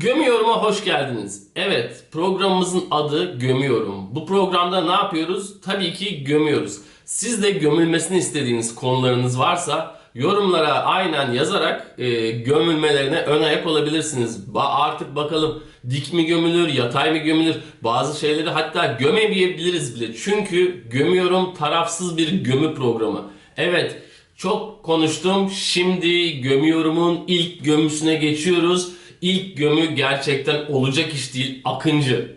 Gömüyorum'a hoş geldiniz. Evet, programımızın adı Gömüyorum. Bu programda ne yapıyoruz? Tabii ki gömüyoruz. Siz de gömülmesini istediğiniz konularınız varsa yorumlara aynen yazarak e, gömülmelerine ön ayak olabilirsiniz. Ba- artık bakalım dik mi gömülür, yatay mı gömülür? Bazı şeyleri hatta gömemeyebiliriz bile. Çünkü Gömüyorum tarafsız bir gömü programı. Evet, çok konuştum. Şimdi gömüyorumun ilk gömüsüne geçiyoruz. İlk gömü gerçekten olacak iş değil. Akıncı.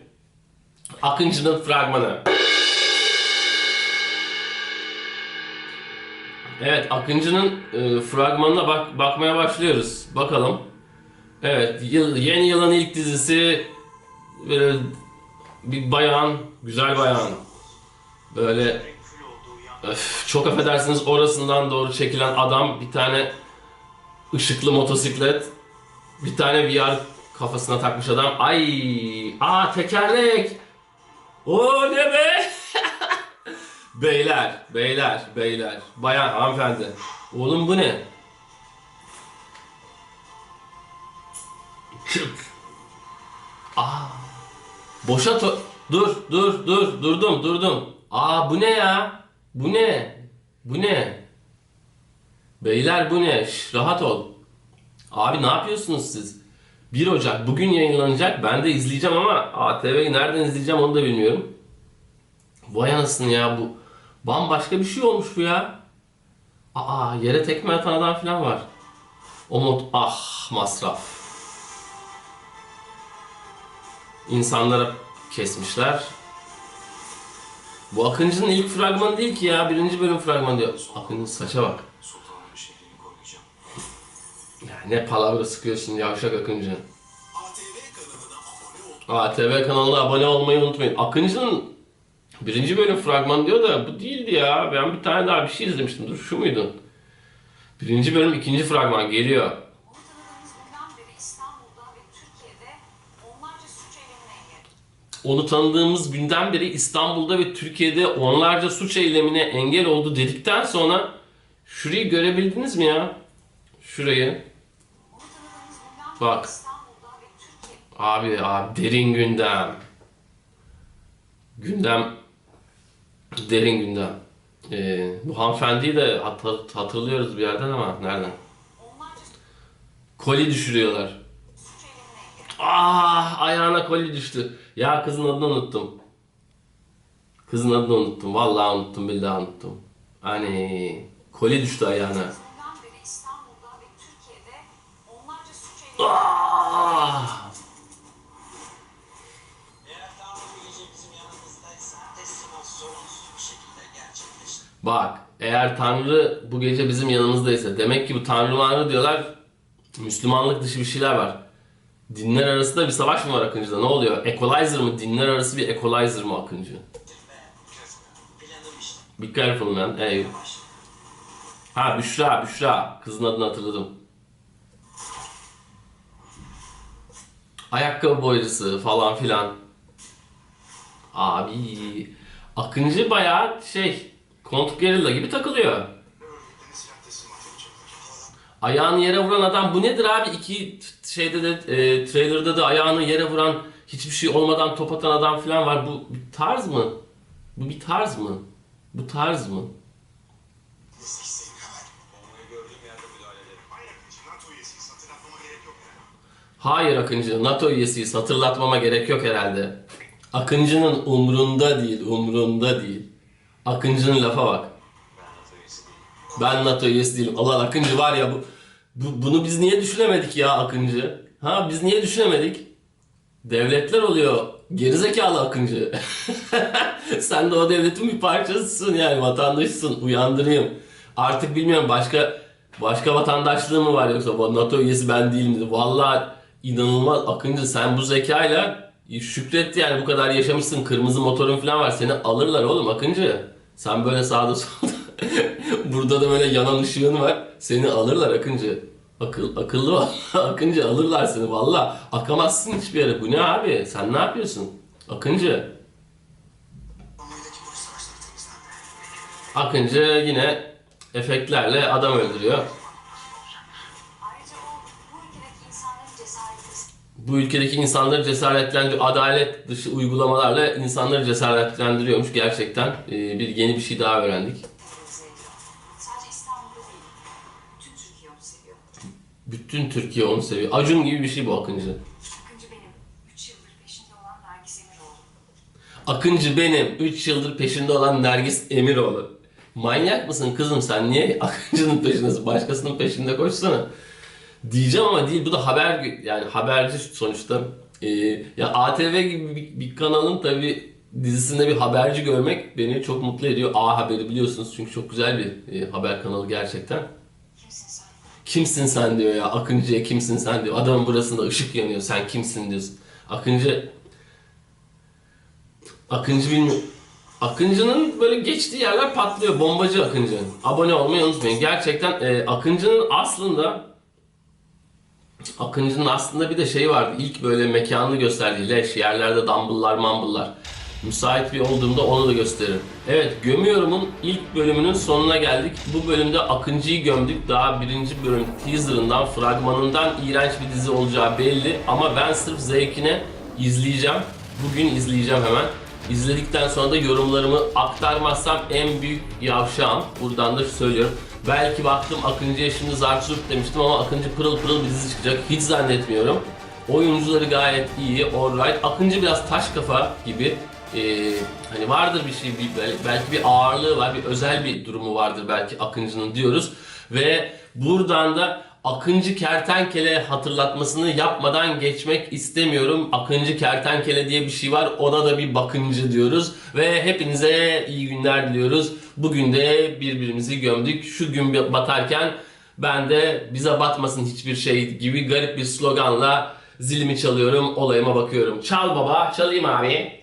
Akıncı'nın fragmanı. Evet, Akıncı'nın e, fragmanına bak bakmaya başlıyoruz. Bakalım. Evet, yıl, yeni yılın ilk dizisi böyle bir bayan, güzel bayan. Böyle Öf, çok affedersiniz orasından doğru çekilen adam bir tane ışıklı motosiklet bir tane VR kafasına takmış adam. Ay aa tekerlek. O ne be? Beyler beyler beyler. Bayan hanımefendi. Oğlum bu ne? Çık. Aa. Boşa to- dur dur dur. Durdum durdum. Aa bu ne ya? Bu ne? Bu ne? Beyler bu ne? Şş, rahat ol Abi ne yapıyorsunuz siz? 1 Ocak bugün yayınlanacak. Ben de izleyeceğim ama ATV'yi nereden izleyeceğim onu da bilmiyorum. Vay anasını ya bu. Bambaşka bir şey olmuş bu ya. Aa yere tekme atan adam falan var. O mod ah masraf. İnsanlara kesmişler. Bu Akıncı'nın ilk fragmanı değil ki ya. Birinci bölüm fragmanı diyor. Akıncı'nın saça bak. Ne palavra sıkıyorsun yavşak Akıncı. ATV kanalına abone ol. ATV kanalına abone olmayı unutmayın. Akıncı'nın birinci bölüm fragmanı diyor da bu değildi ya. Ben bir tane daha bir şey izlemiştim. Dur şu muydu? Birinci bölüm ikinci fragman geliyor. Onu tanıdığımız günden beri İstanbul'da ve Türkiye'de onlarca suç eylemine engel Onu tanıdığımız günden beri İstanbul'da ve Türkiye'de onlarca suç eylemine engel oldu dedikten sonra şurayı görebildiniz mi ya? Şurayı. Bak. Abi abi derin gündem. Gündem derin gündem. Ee, bu hanımefendiyi de hat- hatırlıyoruz bir yerden ama nereden? Koli düşürüyorlar. Ah ayağına koli düştü. Ya kızın adını unuttum. Kızın adını unuttum. Vallahi unuttum billahi unuttum. Hani koli düştü ayağına. Bak eğer Tanrı bu gece bizim yanımızdaysa demek ki bu Tanrı Manrı diyorlar Müslümanlık dışı bir şeyler var. Dinler arasında bir savaş mı var Akıncı'da? Ne oluyor? Equalizer mı? Dinler arası bir equalizer mı Akıncı? Be careful man. Hey. Ha Büşra, Büşra. Kızın adını hatırladım. Ayakkabı boyacısı falan filan. Abi Akıncı bayağı şey Kont Gerilla gibi takılıyor. Ayağını yere vuran adam bu nedir abi? İki şeyde de e, trailer'da da ayağını yere vuran hiçbir şey olmadan top atan adam falan var. Bu bir tarz mı? Bu bir tarz mı? Bu tarz mı? Hayır Akıncı, NATO üyesiyiz. Hatırlatmama gerek yok herhalde. Akıncı'nın umrunda değil, umrunda değil. Akıncı'nın lafa bak. Ben NATO üyesi değilim. Allah Akıncı var ya bu, bu- bunu biz niye düşünemedik ya Akıncı? Ha biz niye düşünemedik? Devletler oluyor. Gerizekalı Akıncı. Sen de o devletin bir parçasısın yani vatandaşsın. Uyandırayım. Artık bilmiyorum başka başka vatandaşlığı mı var yoksa NATO üyesi ben değilim. Vallahi inanılmaz Akıncı sen bu zekayla şükret yani bu kadar yaşamışsın. Kırmızı motorun falan var. Seni alırlar oğlum Akıncı. Sen böyle sağda solda Burada da böyle yanan ışığın var. Seni alırlar Akıncı. Akıl, akıllı. Akıncı alırlar seni valla. Akamazsın hiçbir yere. Bu ne abi? Sen ne yapıyorsun? Akıncı. Akıncı yine efektlerle adam öldürüyor. Bu ülkedeki insanları cesaretlendiriyor. Adalet dışı uygulamalarla insanları cesaretlendiriyormuş gerçekten. Ee, bir yeni bir şey daha öğrendik. Bütün Türkiye onu seviyor. Acun gibi bir şey bu Akıncı. Akıncı benim 3 yıldır peşinde olan Nergis Emiroğlu. Akıncı benim 3 yıldır peşinde olan Nergis Emiroğlu. Manyak mısın kızım sen niye Akıncı'nın peşindesin? Başkasının peşinde koşsana. Diyeceğim ama değil bu da haber yani haberci sonuçta. Ee, ya ATV gibi bir, bir kanalın tabi dizisinde bir haberci görmek beni çok mutlu ediyor. A Haber'i biliyorsunuz çünkü çok güzel bir e, haber kanalı gerçekten. Kimsin sen? Kimsin sen diyor ya Akıncı'ya kimsin sen diyor. Adamın burasında ışık yanıyor sen kimsin diyorsun. Akıncı Akıncı bilmiyor. Akıncı'nın böyle geçtiği yerler patlıyor. Bombacı Akıncı. Abone olmayı unutmayın. Gerçekten e, Akıncı'nın aslında Akıncı'nın aslında bir de şey vardı. İlk böyle mekanını gösterdiği leş yerlerde dumbbell'lar mambullar. Müsait bir olduğumda onu da gösteririm. Evet Gömüyorum'un ilk bölümünün sonuna geldik. Bu bölümde Akıncı'yı gömdük. Daha birinci bölüm teaserından, fragmanından iğrenç bir dizi olacağı belli. Ama ben sırf zevkine izleyeceğim. Bugün izleyeceğim hemen. İzledikten sonra da yorumlarımı aktarmazsam en büyük yavşağım. Buradan da söylüyorum. Belki baktım Akıncı'ya şimdi Zartürk demiştim ama Akıncı pırıl pırıl bir dizi çıkacak. Hiç zannetmiyorum. Oyuncuları gayet iyi, alright. Akıncı biraz taş kafa gibi. Ee, hani vardır bir şey, bir, bel- belki bir ağırlığı var, bir özel bir durumu vardır belki Akıncı'nın diyoruz. Ve buradan da Akıncı Kertenkele hatırlatmasını yapmadan geçmek istemiyorum. Akıncı Kertenkele diye bir şey var. Ona da bir bakıncı diyoruz. Ve hepinize iyi günler diliyoruz. Bugün de birbirimizi gömdük. Şu gün batarken ben de bize batmasın hiçbir şey gibi garip bir sloganla zilimi çalıyorum, olayıma bakıyorum. Çal baba, çalayım abi.